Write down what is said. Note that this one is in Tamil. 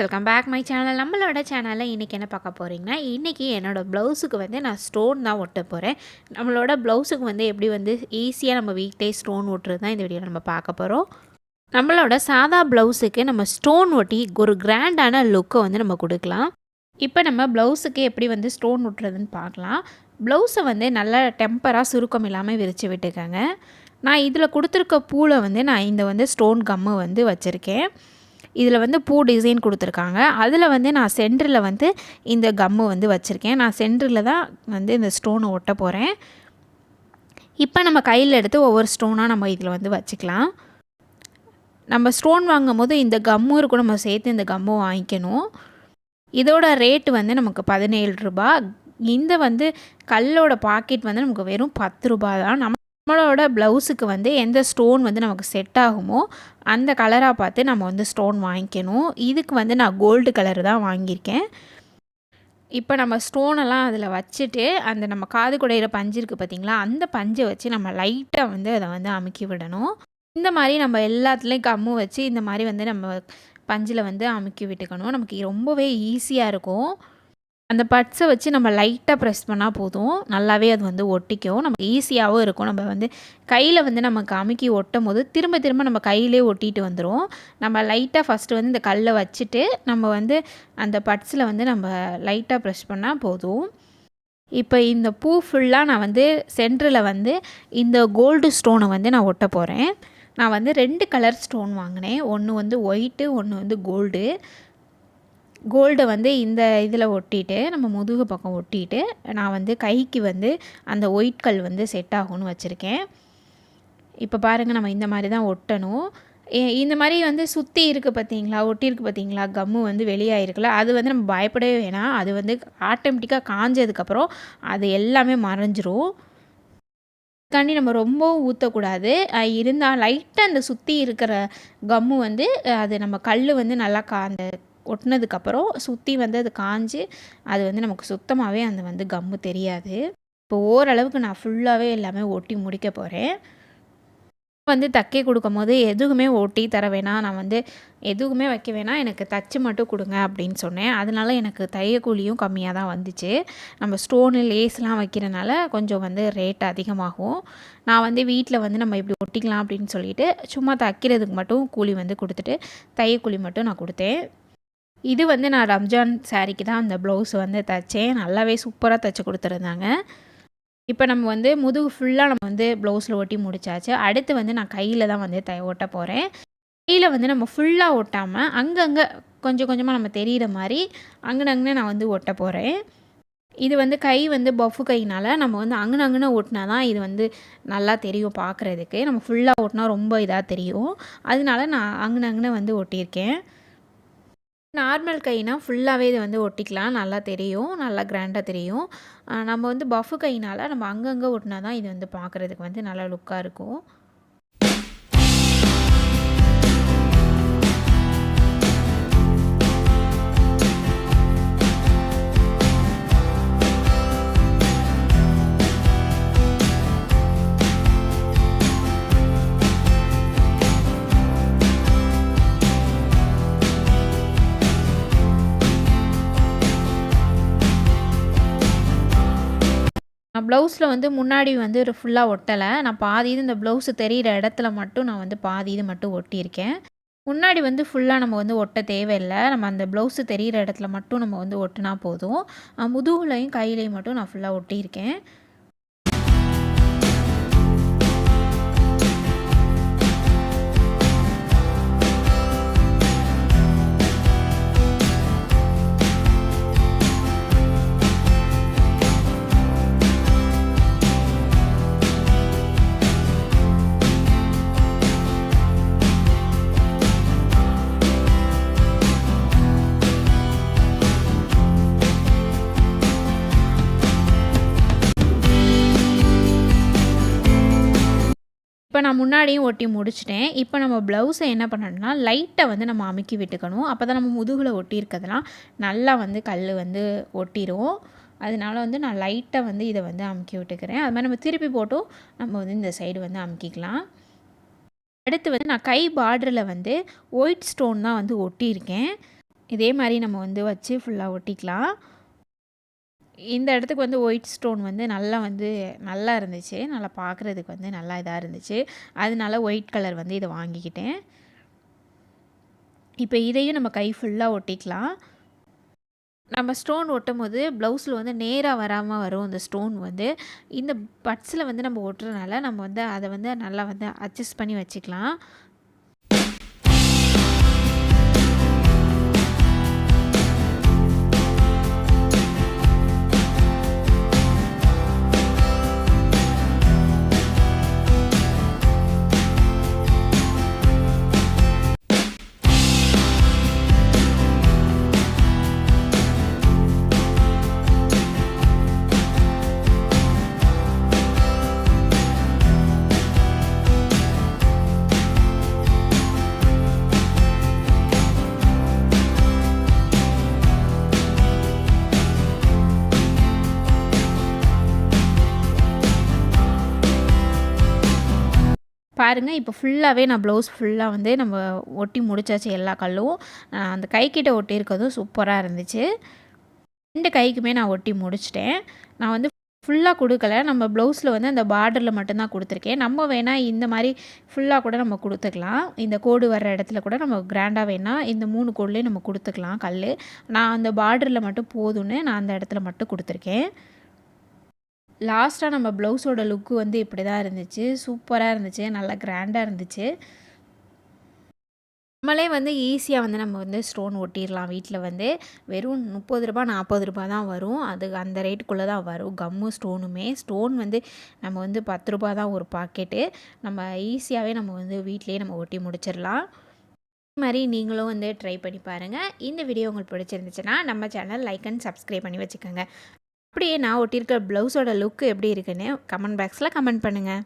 வெல்கம் பேக் மை சேனல் நம்மளோட சேனலில் இன்றைக்கி என்ன பார்க்க போகிறீங்கன்னா இன்றைக்கி என்னோடய ப்ளவுஸுக்கு வந்து நான் ஸ்டோன் தான் ஒட்ட போகிறேன் நம்மளோட ப்ளவுஸுக்கு வந்து எப்படி வந்து ஈஸியாக நம்ம வீட்டிலே ஸ்டோன் ஒட்டுறது தான் இந்த வீடியோ நம்ம பார்க்க போகிறோம் நம்மளோட சாதா ப்ளவுஸுக்கு நம்ம ஸ்டோன் ஒட்டி ஒரு கிராண்டான லுக்கை வந்து நம்ம கொடுக்கலாம். இப்போ நம்ம ப்ளவுஸுக்கு எப்படி வந்து ஸ்டோன் ஒட்டுறதுன்னு பார்க்கலாம். ப்ளவுஸை வந்து நல்லா டெம்பராக சுருக்கம் இல்லாமல் விரித்து விட்டுக்கோங்க. நான் இதில் கொடுத்துருக்க பூவில் வந்து நான் இந்த வந்து ஸ்டோன் கம்மு வந்து வச்சுருக்கேன். இதில் வந்து பூ டிசைன் கொடுத்துருக்காங்க. அதில் வந்து நான் சென்டரில் வந்து இந்த கம்மு வந்து வச்சுருக்கேன். நான் சென்டரில் தான் வந்து இந்த ஸ்டோனை ஒட்ட போகிறேன் இப்போ நம்ம கையில் எடுத்து ஒவ்வொரு ஸ்டோனாக நம்ம இதில் வந்து வச்சுக்கலாம். நம்ம ஸ்டோன் வாங்கும் போது இந்த கம்மும் இருக்கும். நம்ம சேர்த்து இந்த கம்மும் வாங்கிக்கணும். இதோட ரேட்டு வந்து நமக்கு பதினேழு ரூபா இந்த வந்து கல்லோட பாக்கெட் வந்து நமக்கு வெறும் பத்து ரூபா தான். நம்ம நம்மளோட ப்ளவுஸுக்கு வந்து எந்த ஸ்டோன் வந்து நமக்கு செட் ஆகுமோ அந்த கலராக பார்த்து நம்ம வந்து ஸ்டோன் வாங்கிக்கணும். இதுக்கு வந்து நான் கோல்டு கலர் தான் வாங்கியிருக்கேன். இப்போ நம்ம ஸ்டோனெல்லாம் அதில் வச்சுட்டு அந்த நம்ம காது குடையிற பஞ்சு இருக்குது பார்த்திங்களா அந்த பஞ்சை வச்சு நம்ம லைட்டாக வந்து அதை வந்து அமுக்கி விடணும். இந்த மாதிரி நம்ம எல்லாத்துலேயும் கம்மு வச்சு இந்த மாதிரி வந்து நம்ம பஞ்சில் வந்து அமுக்கி விட்டுக்கணும். நமக்கு ரொம்பவே ஈஸியாக இருக்கும். அந்த பட்ஸை வச்சு நம்ம லைட்டாக ப்ரெஸ் பண்ணால் போதும். நல்லாவே அது வந்து ஒட்டிக்கும். நம்ம ஈஸியாகவும் இருக்கும். நம்ம வந்து கையில் வந்து நமக்கு அமுக்கி ஒட்டும் போது திரும்ப திரும்ப நம்ம கையிலே ஒட்டிட்டு வந்துடும் நம்ம லைட்டாக ஃபஸ்ட்டு வந்து இந்த கல்லை வச்சுட்டு நம்ம வந்து அந்த பட்ஸில் வந்து நம்ம லைட்டாக ப்ரெஸ் பண்ணால் போதும். இப்போ இந்த பூ ஃபுல்லாக நான் வந்து சென்டரில் வந்து இந்த கோல்டு ஸ்டோனை வந்து நான் ஒட்ட போகிறேன் நான் வந்து ரெண்டு கலர் ஸ்டோன் வாங்கினேன். ஒன்று வந்து ஒயிட்டு ஒன்று வந்து கோல்டு கோல்டை வந்து இந்த இதில் ஒட்டிட்டு நம்ம முதுகு பக்கம் ஒட்டிட்டு நான் வந்து கைக்கு வந்து அந்த ஒயிட் கல் வந்து செட் ஆகும்னு வச்சுருக்கேன். இப்போ பாருங்கள் நம்ம இந்த மாதிரி தான் ஒட்டணும். இந்த மாதிரி வந்து சுற்றி இருக்குது பார்த்தீங்களா? ஒட்டியிருக்கு பார்த்தீங்களா? கம்மு வந்து வெளியாகிருக்குல்ல அது வந்து நம்ம பயப்படவே வேணாம். அது வந்து ஆட்டோமேட்டிக்காக காஞ்சதுக்கப்புறம் அது எல்லாமே மறைஞ்சிரும். கண்டி நம்ம ரொம்ப ஊற்றக்கூடாது இருந்தால் லைட்டாக அந்த சுற்றி இருக்கிற கம்மு வந்து அது நம்ம கல் வந்து நல்லா கா அந்த ஒட்டினதுக்கப்புறம் சுற்றி வந்து அது காஞ்சு அது வந்து நமக்கு சுத்தமாகவே அந்த வந்து கம்மு தெரியாது. இப்போ ஓரளவுக்கு நான் ஃபுல்லாகவே எல்லாமே ஒட்டி முடிக்க போகிறேன் வந்து தைக்க கொடுக்கும் போது எதுவுமே ஒட்டி தர வேணாம். நான் வந்து எதுவுமே வைக்க வேணாம். எனக்கு தச்சு மட்டும் கொடுங்க அப்படின்னு சொன்னேன். அதனால எனக்கு தையக்கூலியும் கம்மியாக தான் வந்துச்சு. நம்ம ஸ்டோனு லேஸ்லாம் வைக்கிறனால கொஞ்சம் வந்து ரேட் அதிகமாகும். நான் வந்து வீட்டில் வந்து நம்ம இப்படி ஒட்டிக்கலாம் அப்படின்னு சொல்லிட்டு சும்மா தைக்கிறதுக்கு மட்டும் கூலி வந்து கொடுத்துட்டு தையக்கூலி மட்டும் நான் கொடுத்தேன். இது வந்து நான் ரம்ஜான் சாரீக்கு தான் அந்த ப்ளவுஸ் வந்து தைச்சேன். நல்லாவே சூப்பராக தைச்சி கொடுத்துருந்தாங்க. இப்போ நம்ம வந்து முதுகு ஃபுல்லாக நம்ம வந்து ப்ளவுஸில் ஒட்டி முடிச்சாச்சு. அடுத்து வந்து நான் கையில் தான் வந்து தை ஒட்ட போகிறேன் கையில் வந்து நம்ம ஃபுல்லாக ஒட்டாமல் அங்கங்கே கொஞ்சம் கொஞ்சமாக நம்ம தெரிகிற மாதிரி அங்கனங்கன்னு நான் வந்து ஒட்ட போகிறேன் இது வந்து கை வந்து பஃபு கைனால் நம்ம வந்து அங்கன அங்கன ஒட்டினா தான் இது வந்து நல்லா தெரியும் பார்க்குறதுக்கு நம்ம ஃபுல்லாக ஒட்டினா ரொம்ப இதாக தெரியும். அதனால நான் அங்கன அங்கன வந்து ஒட்டியிருக்கேன். நார்மல் கைனா ஃபுல்லாகவே இதை வந்து ஒட்டிக்கலாம். நல்லா தெரியும். நல்லா கிராண்டாக தெரியும். நம்ம வந்து பஃபு கைனால் நம்ம அங்கங்கே ஒட்டினா தான் இது வந்து பார்க்குறதுக்கு வந்து நல்லா லுக்காக இருக்கும். நான் ப்ளவுஸில் வந்து முன்னாடி வந்து ஒரு ஃபுல்லாக ஒட்டலை. நான் பாதி இது இந்த ப்ளவுஸு தெரிகிற இடத்துல மட்டும் நான் வந்து பாதி இது மட்டும் ஒட்டியிருக்கேன். முன்னாடி வந்து ஃபுல்லாக நம்ம வந்து ஒட்ட தேவையில்லை. நம்ம அந்த ப்ளவுஸு தெரிகிற இடத்துல மட்டும் நம்ம வந்து ஒட்டினா போதும். முதுகுலையும் கையிலையும் மட்டும் நான் ஃபுல்லாக ஒட்டியிருக்கேன். இப்போ நான் முன்னாடியும் ஒட்டி முடிச்சிட்டேன். இப்போ நம்ம ப்ளவுஸை என்ன பண்ணணும்னா லைட்டை வந்து நம்ம அமுக்கி விட்டுக்கணும். அப்போ தான் நம்ம முதுகில் ஒட்டியிருக்கிறதுலாம் நல்லா வந்து கல் வந்து ஒட்டிடும் அதனால வந்து நான் லைட்டை வந்து இதை வந்து அமுக்கி விட்டுக்கிறேன். அது மாதிரி நம்ம திருப்பி போட்டும் நம்ம வந்து இந்த சைடு வந்து அமுக்கிக்கலாம். அடுத்து வந்து நான் கை பார்டரில் வந்து ஒயிட் ஸ்டோன் தான் வந்து ஒட்டியிருக்கேன். இதே மாதிரி நம்ம வந்து வச்சு ஃபுல்லாக ஒட்டிக்கலாம். இந்த இடத்துக்கு வந்து ஒயிட் ஸ்டோன் வந்து நல்லா வந்து நல்லா இருந்துச்சு. நல்லா பார்க்குறதுக்கு வந்து நல்லா இதாக இருந்துச்சு. அதனால ஒயிட் கலர் வந்து இதை வாங்கிக்கிட்டேன். இப்போ இதையும் நம்ம கை ஃபுல்லாக ஒட்டிக்கலாம். நம்ம ஸ்டோன் ஒட்டும் போது ப்ளவுஸில் வந்து நேராக வராமல் வரும் அந்த ஸ்டோன் வந்து. இந்த பட்ஸில் வந்து நம்ம ஒட்டுறதுனால நம்ம வந்து அதை வந்து நல்லா வந்து அட்ஜஸ்ட் பண்ணி வச்சுக்கலாம். பாருங்கள் இப்போ ஃபுல்லாகவே நான் ப்ளவுஸ் ஃபுல்லாக வந்து நம்ம ஒட்டி முடிச்சாச்சு எல்லா கல்லும். அஹ் அந்த கைக்கிட்ட ஒட்டியிருக்கிறதும் சூப்பராக இருந்துச்சு. ரெண்டு கைக்குமே நான் ஒட்டி முடிச்சிட்டேன். நான் வந்து ஃபுல்லாக கொடுக்கல. நம்ம ப்ளவுஸில் வந்து அந்த பார்டரில் மட்டும்தான் கொடுத்துருக்கேன். நம்ம வேணால் இந்த மாதிரி ஃபுல்லாக கூட நம்ம கொடுத்துக்கலாம். இந்த கோடு வர்ற இடத்துல கூட நம்ம கிராண்டாக வேணால் இந்த மூணு கோடுலேயும் நம்ம கொடுத்துக்கலாம் கல் நான் அந்த பார்டரில் மட்டும் போதும்னு நான் அந்த இடத்துல மட்டும் கொடுத்துருக்கேன். லாஸ்ட்டாக நம்ம ப்ளவுஸோட லுக்கு வந்து இப்படி தான் இருந்துச்சு. சூப்பராக இருந்துச்சு. நல்லா கிராண்டாக இருந்துச்சு. நம்மளே வந்து ஈஸியாக வந்து நம்ம வந்து ஸ்டோன் ஒட்டிடலாம் வீட்டில் வந்து. வெறும் முப்பது ரூபா நாற்பது ரூபா தான் வரும். அது அந்த ரேட்டுக்குள்ளே தான் வரும். கம்மு ஸ்டோனுமே ஸ்டோன் வந்து நம்ம வந்து பத்து ரூபா தான் ஒரு பாக்கெட்டு நம்ம ஈஸியாகவே நம்ம வந்து வீட்டிலேயே நம்ம ஒட்டி முடிச்சிடலாம். அதே மாதிரி நீங்களும் வந்து ட்ரை பண்ணி பாருங்கள் இந்த வீடியோ உங்களுக்கு பிடிச்சிருந்துச்சுன்னா நம்ம சேனல் லைக் அண்ட் சப்ஸ்கிரைப் பண்ணி வச்சுக்கோங்க. அப்படியே நான் ஒட்டியிருக்க ப்ளவுஸோட லுக் எப்படி இருக்குன்னு கமெண்ட் பாக்ஸில் கமெண்ட் பண்ணுங்கள்